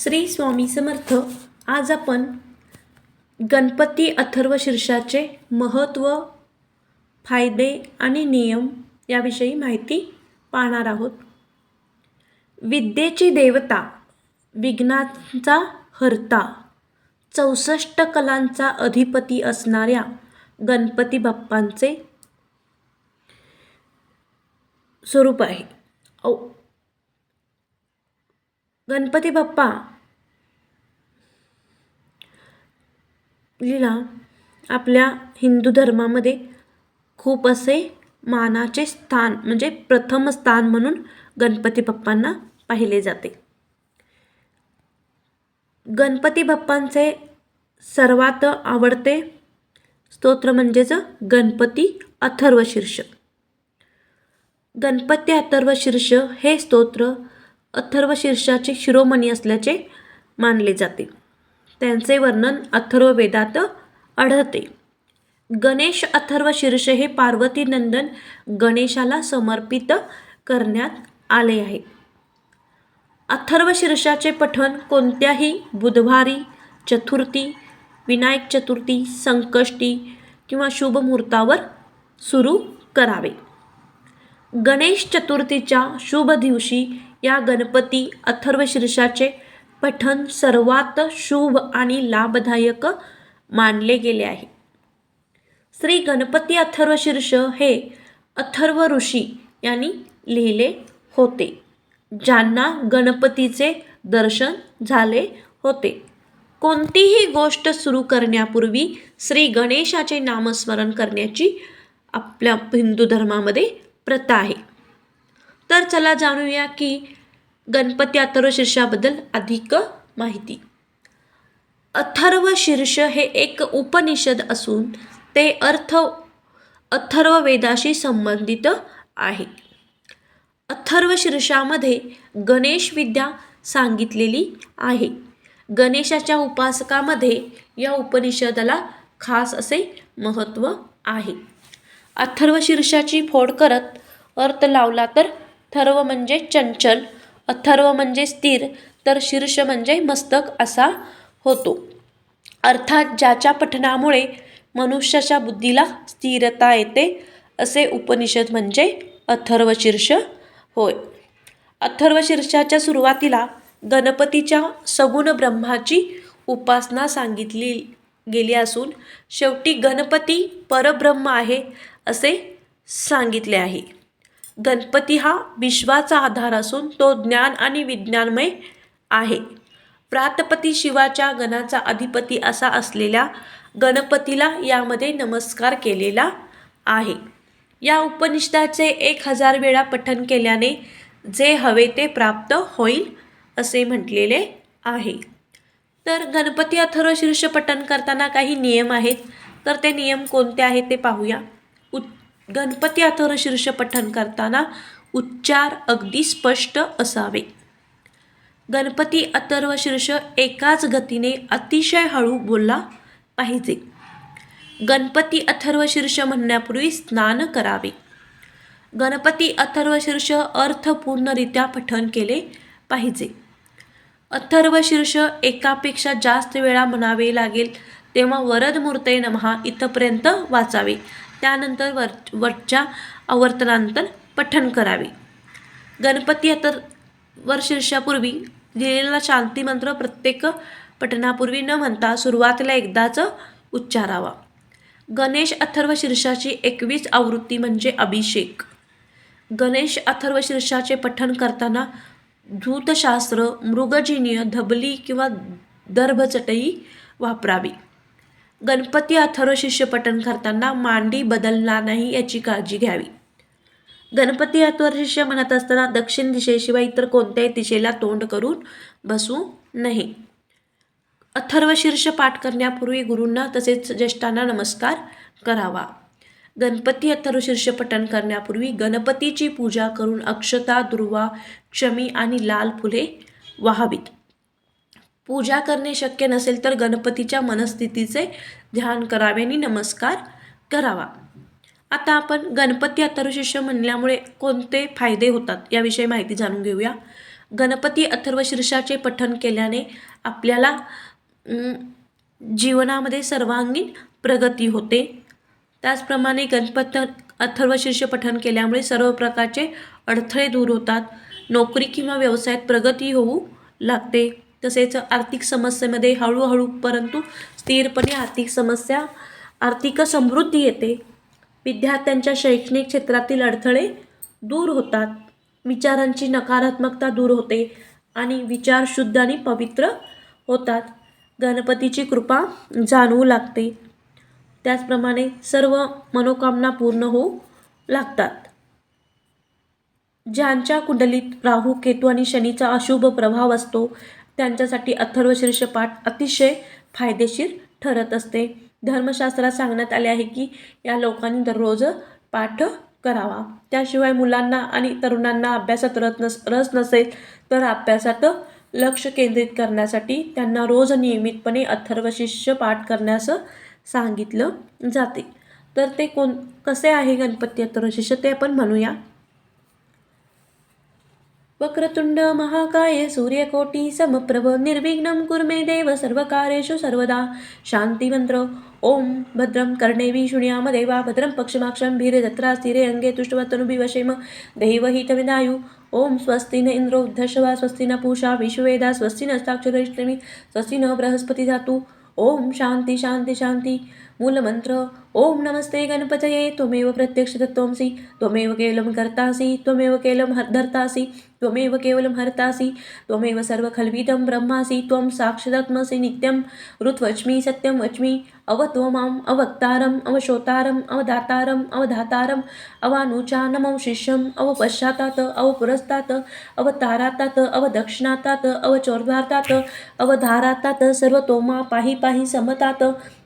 श्री स्वामी समर्थ. आज आपण गणपती अथर्व शीर्षाचे महत्त्व फायदे आणि नियम याविषयी माहिती पाहणार आहोत. विद्येची देवता विघ्नांचा हर्ता चौसष्ट कलांचा अधिपती असणाऱ्या गणपती बाप्पांचे स्वरूप आहे. औ गणपती बाप्पा लीला आपल्या हिंदू धर्मामध्ये खूप असे मानाचे स्थान म्हणजे प्रथम स्थान म्हणून गणपती बाप्पांना पाहिले जाते. गणपती बाप्पांचे सर्वात आवडते स्तोत्र म्हणजेच गणपती अथर्वशीर्ष गणपती अथर्वशीर्ष हे स्तोत्र अथर्वशीर्षाचे शिरोमणी असल्याचे मानले जाते. त्यांचे वर्णन अथर्ववेदात आढळते. गणेश अथर्व शीर्ष हे पार्वतीनंदन गणेशाला समर्पित करण्यात आले आहे. अथर्व शीर्षाचे पठण कोणत्याही बुधवारी चतुर्थी विनायक चतुर्थी संकष्टी किंवा शुभ मुहूर्तावर सुरू करावे. गणेश चतुर्थीच्या शुभ दिवशी या गणपती अथर्व शीर्षाचे पठण सर्वात शुभ आणि लाभदायक मानले गेले आहे. श्री गणपती अथर्व शीर्ष हे अथर्व ऋषी यांनी लिहिले होते ज्यांना गणपतीचे दर्शन झाले होते. कोणतीही गोष्ट सुरू करण्यापूर्वी श्री गणेशाचे नामस्मरण करण्याची आपल्या हिंदू धर्मामध्ये प्रथा आहे. तर चला जाणूया की गणपती अथर्व शीर्षाबद्दल अधिक माहिती. अथर्व शीर्ष हे एक उपनिषद असून ते अर्थ अथर्व वेदाशी संबंधित आहे. अथर्व शीर्षामध्ये गणेश विद्या सांगितलेली आहे. गणेशाच्या उपासकामध्ये या उपनिषदाला खास असे महत्त्व आहे. अथर्व शीर्षाची फोड करत अर्थ लावला तर थर्व म्हणजे चंचल अथर्व म्हणजे स्थिर तर शीर्ष म्हणजे मस्तक असा होतो. अर्थात ज्याच्या पठणामुळे मनुष्याच्या बुद्धीला स्थिरता येते असे उपनिषद म्हणजे अथर्वशीर्ष होय. अथर्वशीर्षाच्या सुरुवातीला गणपतीच्या सगुण ब्रह्माची उपासना सांगितली गेली असून शेवटी गणपती परब्रह्म आहे असे सांगितले आहे. गणपती हा विश्वाचा आधार असून तो ज्ञान आणि विज्ञानमय आहे. प्रातपती शिवाच्या गणाचा अधिपती असा असलेल्या गणपतीला यामध्ये नमस्कार केलेला आहे. या उपनिषदाचे एक हजार वेळा पठन केल्याने जे हवे ते प्राप्त होईल असे म्हटलेले आहे. तर गणपती अथर्व शीर्ष पठन करताना काही नियम आहेत. तर ते नियम कोणते आहेत ते पाहूया. गणपती अथर्व शीर्ष पठन करताना उच्चार अगदी स्पष्ट असावे. गणपती अथर्व शीर्ष एकाच गतीने अतिशय हळू बोलला पाहिजे. गणपती अथर्व शीर्ष म्हणण्यापूर्वी स्नान करावे. गणपती अथर्व शीर्ष अर्थपूर्णरित्या पठन केले पाहिजे. अथर्व शीर्ष एकापेक्षा जास्त वेळा म्हणावे लागेल तेव्हा वरद मूर्ते नमहा इथपर्यंत वाचावे. त्यानंतर वर वरच्या आवर्तनानंतर पठण करावे. गणपती अथर्व शीर्षापूर्वी शांती मंत्र प्रत्येक पठणापूर्वी न म्हणता सुरुवातीला एकदाच उच्चारावा. गणेश अथर्व शीर्षाची एकवीस आवृत्ती म्हणजे अभिषेक. गणेश अथर्व शीर्षाचे पठण करताना धूतशास्त्र मृगजिनीय धबली किंवा दर्भचटई वापरावी. गणपती अथर्व शिष्य पठण करताना मांडी बदलणार नाही याची काळजी घ्यावी. गणपती अथर्व शिष्य म्हणत असताना दक्षिण दिशेशिवाय इतर कोणत्याही दिशेला तोंड करून बसू नये. अथर्व शीर्ष पाठ करण्यापूर्वी गुरूंना तसेच ज्येष्ठांना नमस्कार करावा. गणपती अथर्व शीर्ष पठण करण्यापूर्वी गणपतीची पूजा करून अक्षता दुर्वा क्षमी आणि लाल फुले वाहावीत. पूजा करणे शक्य नसेल तर गणपतीच्या मनस्थितीचे ध्यान करावे आणि नमस्कार करावा. आता आपण गणपती अथर्व शिष्य म्हणल्यामुळे कोणते फायदे होतात याविषयी माहिती जाणून घेऊया. गणपती अथर्वशीर्षाचे पठण केल्याने आपल्याला जीवनामध्ये सर्वांगीण प्रगती होते. त्याचप्रमाणे गणपत अथर्वशीर्ष पठण केल्यामुळे सर्व प्रकारचे अडथळे दूर होतात. नोकरी किंवा व्यवसायात प्रगती होऊ लागते. तसेच आर्थिक समस्येमध्ये हळूहळू परंतु स्थिरपणे आर्थिक समस्या आर्थिक समृद्धी येते. विद्यार्थ्यांच्या शैक्षणिक क्षेत्रातील अडथळे दूर होतात. विचारांची नकारात्मकता दूर होते आणि विचार शुद्ध आणि पवित्र होतात. गणपतीची कृपा जाणवू लागते. त्याचप्रमाणे सर्व मनोकामना पूर्ण होऊ लागतात. ज्यांच्या कुंडलीत राहू केतू आणि शनीचा अशुभ प्रभाव असतो त्यांच्यासाठी अथर्वशीर्ष पाठ अतिशय फायदेशीर ठरत असते. धर्मशास्त्रात सांगण्यात आले आहे की या लोकांनी दररोज पाठ करावा. त्याशिवाय मुलांना आणि तरुणांना अभ्यासात रस नस रस नसेल तर अभ्यासात लक्ष केंद्रित करण्यासाठी त्यांना रोज नियमितपणे अथर्वशीर्ष पाठ करण्यास सांगितलं जाते. तर ते कोण कसे आहे गणपती अथर्वशिष्य ते आपण म्हणूया. वक्रतुण्ड महाकाय सूर्यकोटी समप्रभ निर्विघ्नं कुर्मे देव सर्वकारेषु सर्वदा। शान्तिमन्त्र ॐ भद्रं कर्णेवि शृणुयाम देवा भद्रं पक्षमाक्षं भीरजत्रा स्थिरे अङ्गे तुष्टवतनुभिवशेम देवहितमिदायु ॐ स्वस्ति न इन्द्रो उद्धशवा स्वस्ति न पूषा विश्ववेदा स्वस्ति नस्ताक्षरष्टमी स्वस्ति न बृहस्पति धातु। ओम शान्ति शान्ति शान्ति मूलमंत्र ओम नमस्ते गणपतये त्वमेव प्रत्यक्षतत्त्वंसि त्वमेव केवलं कर्तासि त्वमेव केवलं हर धर्तासि त्वमेव केवलं हर्तासि त्वमेव सर्वखल्विदं ब्रह्मासि त्वं साक्षादात्मसि नित्यं ऋत्वच्मि सत्यं वच्मि अवत्वमाम् अवक्तारम् अवशोतारम् अवदातारम् अवधातारम् अवानुचानमं शिष्यम् अवपश्चातात् अवपुरस्तात् अवतारातात अवदक्षिणातात अवचोर्भातात् अवधारातात सर्वतोमा पाहि पाहि समतात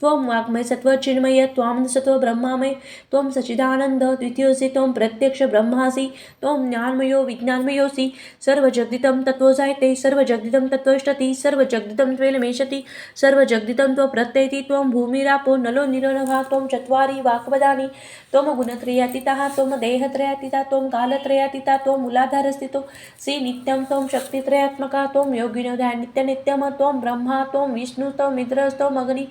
त्वं वाग्मय सत्व चिन्मय त्वां सत्व ब्रह्मामय त्वं सचिदानन्द द्वितीयोऽसि त्वं प्रत्यक्ष ब्रह्मासि त्वं ज्ञानमयो विज्ञानमयोऽसि सर्वजगदितं तत्त्वो जायते सर्वजगदितं तत्त्वष्टति सर्वजगदितं त्वेलमेषति सर्वजगदितं त्व प्रत्ययति त्वं भूमिरापो नलो निरनभा त्वं चत्वारि वाक्पदानि त्वं गुणत्रयातीताः त्वं देहत्रयातीता त्वं कालत्रयातीता त्वं मूलाधारस्थितो सि नित्यं त्वं शक्तित्रयात्मका त्वं योगिनोदया नित्यनित्यं त्वं ब्रह्मा त्वं विष्णु त्वं मित्रस्त्वमग्नि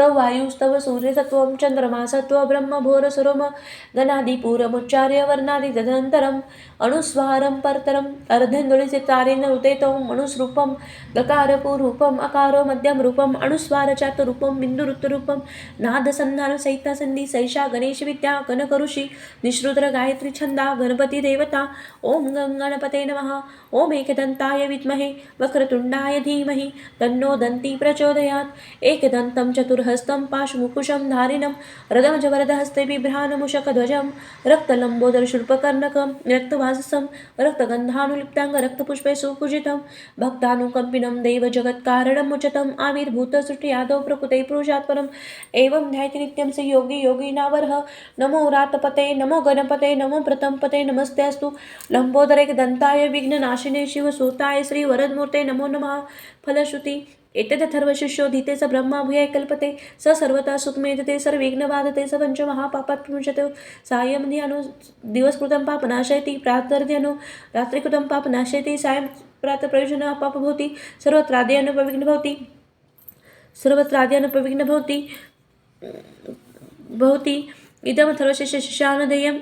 स्तव वायुस्तव सूर्यसत्त्वं चन्द्रमासत्व ब्रह्मभोरसुरम गणादिपूरमुच्चार्य वर्णादि तदनन्तरम् अणुस्वारं परतरम् अर्धेन्दुलिसितारेण उदेतं अणुस्रूपं दकारपूरूपम् अकारो मध्यं रूपम् अणुस्वारचातुरूपं बिन्दुरुत्तरूपं नादसन्धानसहितासन्धि सैषा गणेशविद्या गणकऋषि निःश्रुतर गायत्री छन्दा गणपती देवता ॐ गङ्गणपते नमः ॐ एकदन्ताय विद्महे वक्रतुण्डाय धीमहि तन्नो दन्ती प्रचोदयात् एकदन्तं हस्तं पाशमुकुशं धारिणं रदमजवरदहस्ते बिभ्राणमुषकध्वजं रक्तलम्बोदरशुल्पकर्णकं रक्तवाससं रक्तगन्धानुलिप्ताङ्ग रक्तपुष्पे सुपूजितं भक्तानुकम्पिनं देवजगत्कारणमुचतम् आविर्भूतसृष्टियादौ प्रकृते पुरुषात्परम् एवं ध्यायति नित्यं स योगी योगिनावरः। नमो रातपते नमो गणपते नमो प्रतंपते नमस्ते अस्तु। लम्बोदरेकदन्ताय विघ्ननाशिने शिवसूताय श्रीवरदमूर्ते नमो नमः। फलश्रुति। एतदथर्वशिष्योधिते स ब्रह्माभूयाय कल्पते स सर्वता सुखमेधते सर्वविघ्नबाधते स पञ्चमहापापात् प्रमुच्यते सायं दिवसकृतं पापनाशयति प्रातर्ध्यनु रात्रिकृतं पापनाशयति सायं प्रातः पाप भवति सर्वत्राद्यानुपविघ्न भवति सर्वत्राद्यानुपविघ्न भवति भवति। इदमथर्वशिष्यशिष्यानदेयं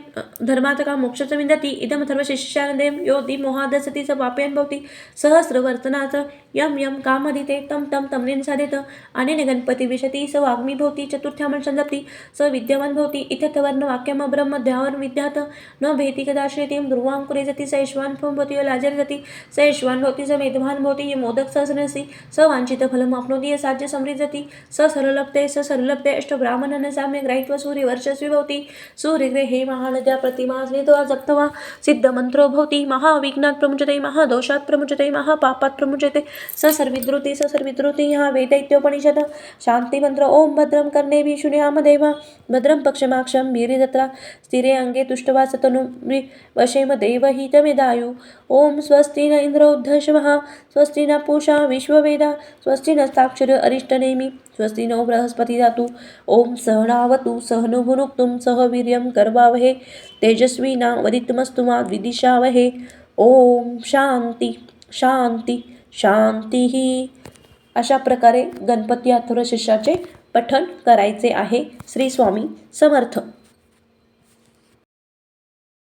धर्मातका मोक्षच विन्दति। इदमथर्वशिष्यानदेयं यो दिमोहादसति स पापयन् भवति। सहस्रवर्तनात् यं यं कामदिते तं तं तमनेन साधित। अनेन गणपतिविशति स वाग्मी भवति चतुर्थ्यामन संजप्ती स विद्यमान् भवति ब्रह्म ध्यावर विद्यात। न भेति कदाश्रयतीं ध्रुवाङ्कुरे जती स यश्वान् भवति लाजर जती स यश्वान् भवति स मेधवान् भवति य मोदक सहसनसी स वाञ्छितफलम् आप्नोति साज्य समृद्ध जती स सरलप्ते स सरलप्ते अष्टब्राह्मणान् साम्य ग्रहीत्वा सूर्यवर्चस्वी भवति। हे महानद्या प्रतिमा स्नित्वा जप्त्वा। सिद्धमन्त्रो भवति महाविघ्नात् प्रमुचते महादोषात् प्रमुचते महापापात् प्रमुचते। स सर्विद्रुति स सर्विद्रुति यहाँ वेदैत्योपनिषद शान्तिमन्त्र ॐ भद्रं कर्णे शृणुयाम भद्रं पक्षमाक्षं वीर्यदत्रा स्थिरे अङ्गे तुष्टवासतनु सतनु वशेम ॐ स्वस्ति न इन्द्रो उद्धशवः स्वस्ति न पूषा विश्ववेदा स्वस्ति नस्ताक्षर अरिष्टनेमि स्वस्ति नो बृहस्पती धातु. ॐ सहनावतु सहनुभुनुक्तुं सह वीर्यं कर्वावहे तेजस्वीना वदितमस्तु मा द्विदिशावहे. ॐ शान्ति शान्ति शांती. अशा प्रकारे गणपती अथर्वशीर्षाचे पठण करायचे आहे. श्री स्वामी समर्थ.